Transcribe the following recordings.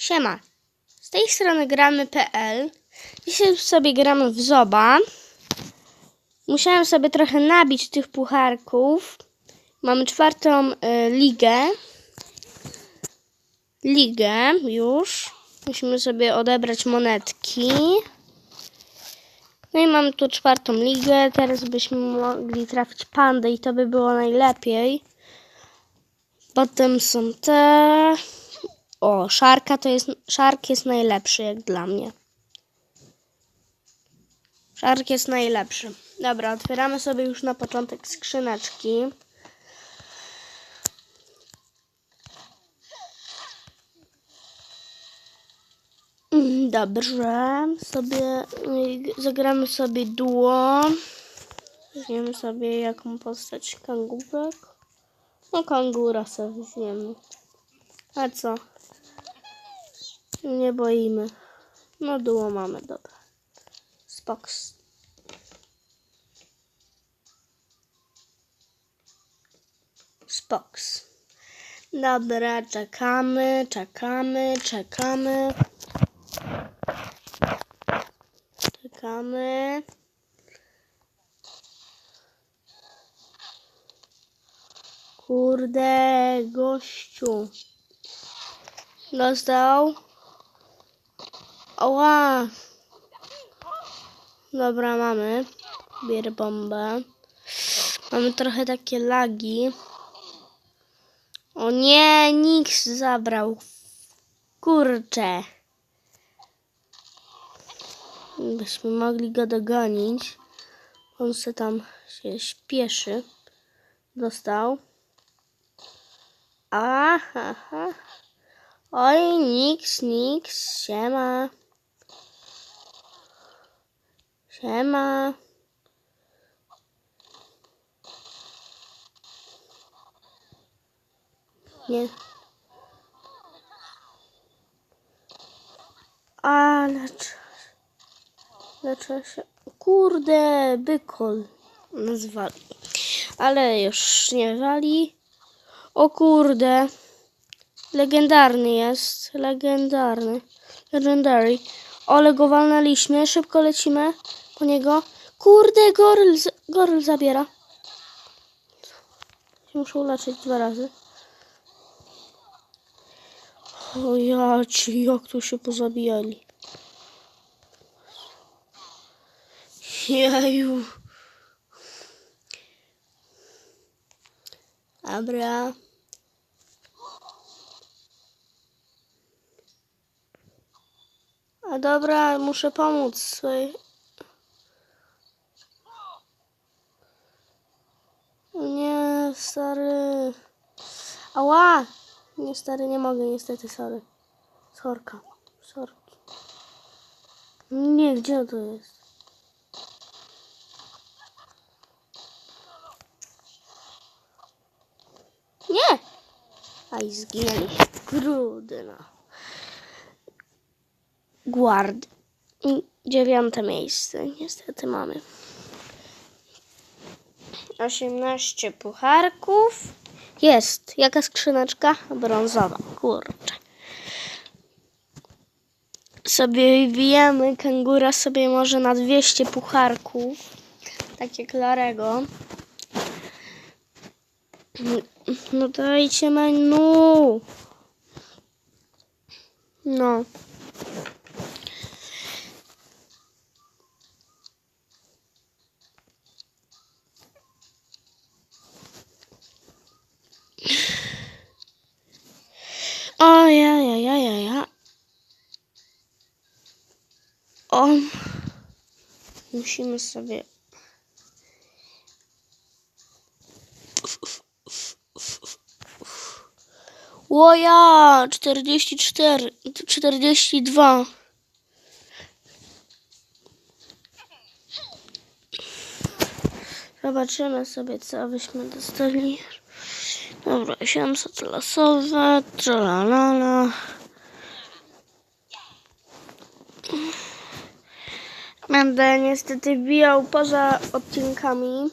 Siema. Z tej strony gramy.pl. Dzisiaj sobie gramy w Zoba. Musiałem sobie trochę nabić tych pucharków. Mamy czwartą y, ligę. Ligę już. Musimy sobie odebrać monetki. No i mamy tu czwartą ligę. Teraz byśmy mogli trafić pandę i to by było najlepiej. Potem są te. O, szarka to jest. Szark jest najlepszy, jak dla mnie. Szark jest najlepszy. Dobra, otwieramy sobie już na początek skrzyneczki. Dobrze, sobie zagramy sobie duo. Weźmiemy sobie jaką postać kangurek. No kangura sobie weźmiemy. A co? Nie boimy. No duo mamy, dobra. Spoks. Spoks. Dobra, czekamy, czekamy, czekamy. Czekamy. Kurde, gościu. Dostał. Oła. Dobra, mamy. Bierę bombę. Mamy trochę takie lagi. O nie, Nix zabrał. Kurczę. Byśmy mogli go dogonić. On se tam się śpieszy. Dostał. Aha. Oj, Nix, Nix, siema. Siema. Nie. A, lecz... Leczę się... Kurde, bykol nazwali. Ale już nie wali. O kurde. Legendarny jest. Legendarny. Legendary. Ole go. Szybko lecimy po niego. Kurde, goryl, z- goryl zabiera. Muszę uleczyć dwa razy. O ja ci, jak tu się pozabijali. Jeju. Dobra. A dobra, muszę pomóc swojej. O Nie, stary. Ała! Nie, stary, nie mogę, niestety, sorry. Sorka. Sorki. Nie, gdzie to jest? Nie! Aj, zginęliśmy. Grudno. Guard. I Dziewiąte miejsce. Niestety mamy. 18 pucharków. Jest. Jaka skrzyneczka? Brązowa. Kurczę. Sobie wbijamy. Kangura sobie może na 200 pucharków. Takie klarego. No dajcie menu. No. O ja, ja, ja, ja, ja. O. Musimy sobie... O ja, 44, 42. Zobaczymy sobie, co byśmy dostali. Dobra, 700 losowe, tralalala. Będę niestety wbijał poza odcinkami.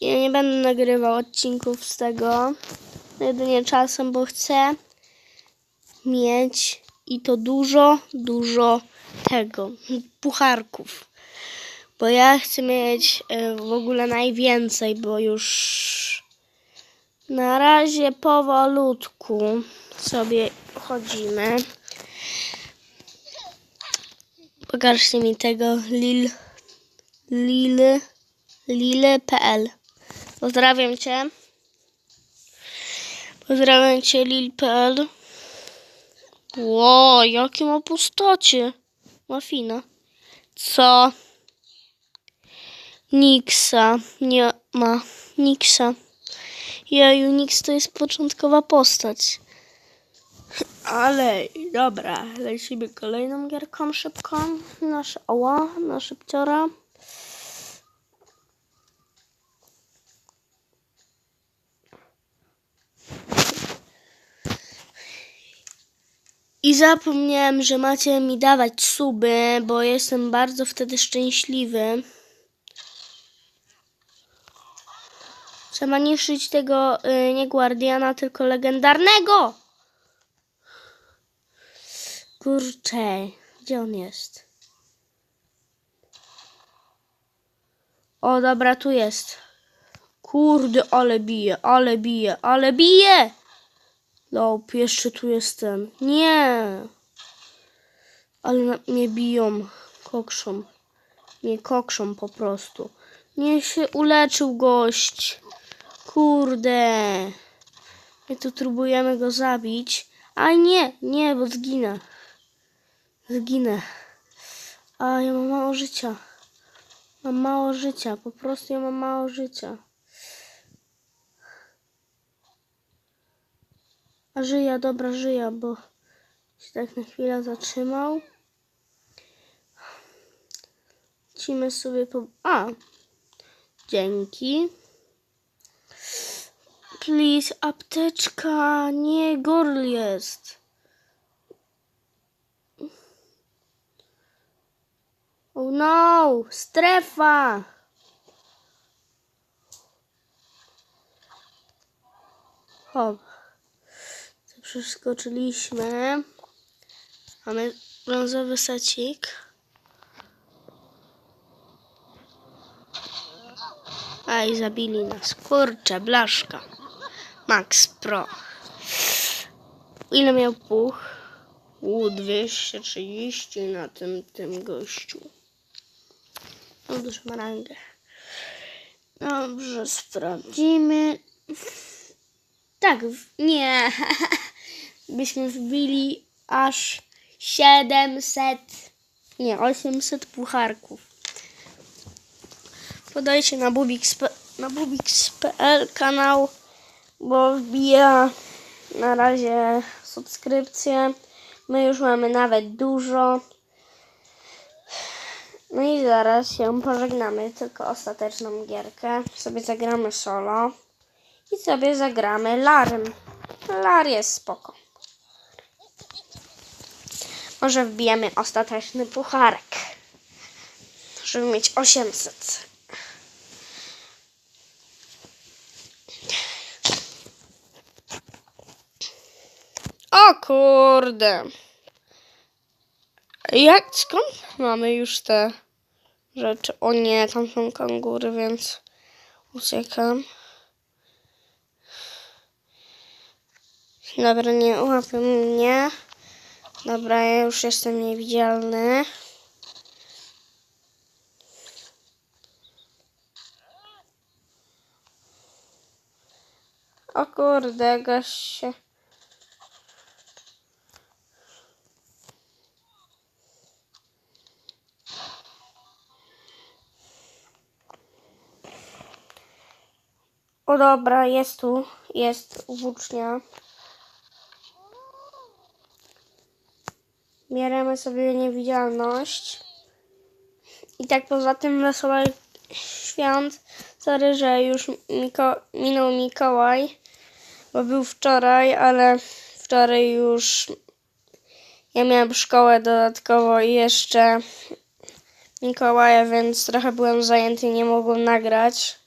Ja nie będę nagrywał odcinków z tego. Jedynie czasem, bo chcę. mieć i to dużo, dużo tego, pucharków. Bo ja chcę mieć e, w ogóle najwięcej, bo już na razie powolutku sobie chodzimy. Pokażcie mi tego lil, lil, lile.pl Pozdrawiam Cię. Pozdrawiam Cię lil.pl Ło, jakie ma postacie. Mafina. Co? Nixa. Nie ma. Nixa. Jeju, Nix to jest początkowa postać. Ale dobra, lecimy kolejną gierką szybko. Nasz oła, na szybciora. I zapomniałem, że macie mi dawać suby, bo jestem bardzo wtedy szczęśliwy. Trzeba niszczyć tego y, nie Guardiana, tylko legendarnego! Kurczę, gdzie on jest? O, dobra, tu jest. Kurde, ale bije, ale bije, ale bije! Lop, jeszcze tu jest ten. Nie! Ale na, mnie biją. Kokrzą. Nie kokrzą po prostu. Nie się uleczył gość. Kurde. My tu próbujemy go zabić. A nie, nie, bo zginę. Zginę. A ja mam mało życia. Mam mało życia. Po prostu ja mam mało życia. A żyja, dobra, żyja, bo się tak na chwilę zatrzymał. Lecimy sobie po... A! Dzięki. Please, apteczka. Nie, gorl jest. Oh no! Strefa! Hop. Przeskoczyliśmy. Mamy brązowy secik. Aj, zabili nas. Kurczę, blaszka. Max Pro. Ile miał puch? U, 230 na tym, tym gościu. No, dużo ma rangę. Dobrze, sprawdzimy. Tak, nie. Byśmy wbili aż 700, nie, 800 pucharków. Podajcie na Bubix, na Bubix.pl kanał, bo wbija na razie subskrypcję. My już mamy nawet dużo. No i zaraz się pożegnamy, tylko ostateczną gierkę. Sobie zagramy solo i sobie zagramy larem. Lar jest spoko. Może wbijemy ostateczny pucharek, żeby mieć 800. O kurde. Jak, skąd mamy już te rzeczy? O nie, tam są kangury, więc uciekam. Dobra, nie łapią mnie. Dobra, ja już jestem niewidzialny. O kurde, gaś się. Dobra, jest tu, jest włócznia. Bierzemy sobie niewidzialność. I tak poza tym wesołych świąt. Sorry, że już Miko minął Mikołaj, bo był wczoraj, ale wczoraj już ja miałem szkołę dodatkowo i jeszcze Mikołaja, więc trochę byłem zajęty nie mogłem nagrać.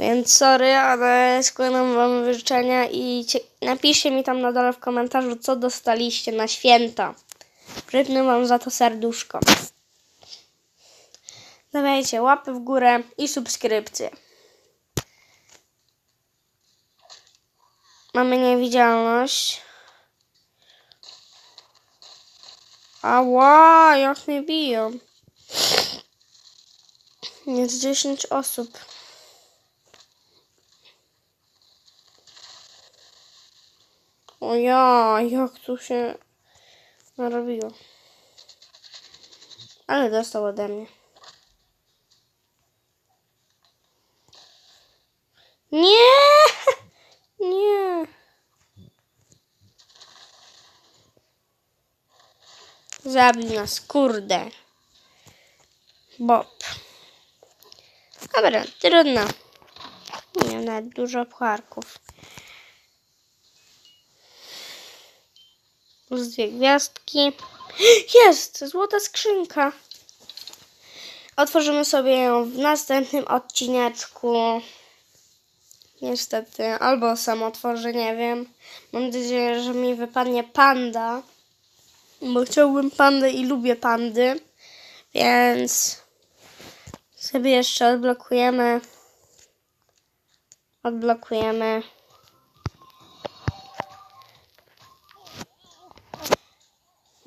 Więc sorry, ale składam wam życzenia i cie- napiszcie mi tam na dole w komentarzu, co dostaliście na święta. Przypnę wam za to serduszko. Dawajcie łapy w górę i subskrypcję. Mamy niewidzialność. Ała, jak mnie biją. Jest 10 osób. O ja, jak tu się narobiło. Ale dostał ode mnie. Nie! Nie! Zabił nas, kurde. Bob. Dobra, trudno. Nie nawet dużo pucharków. Plus dwie gwiazdki. Jest! Złota skrzynka. Otworzymy sobie ją w następnym odcineczku. Niestety. Albo sam otworzę, nie wiem. Mam nadzieję, że mi wypadnie panda. Bo chciałbym pandę i lubię pandy. Więc sobie jeszcze odblokujemy. Odblokujemy.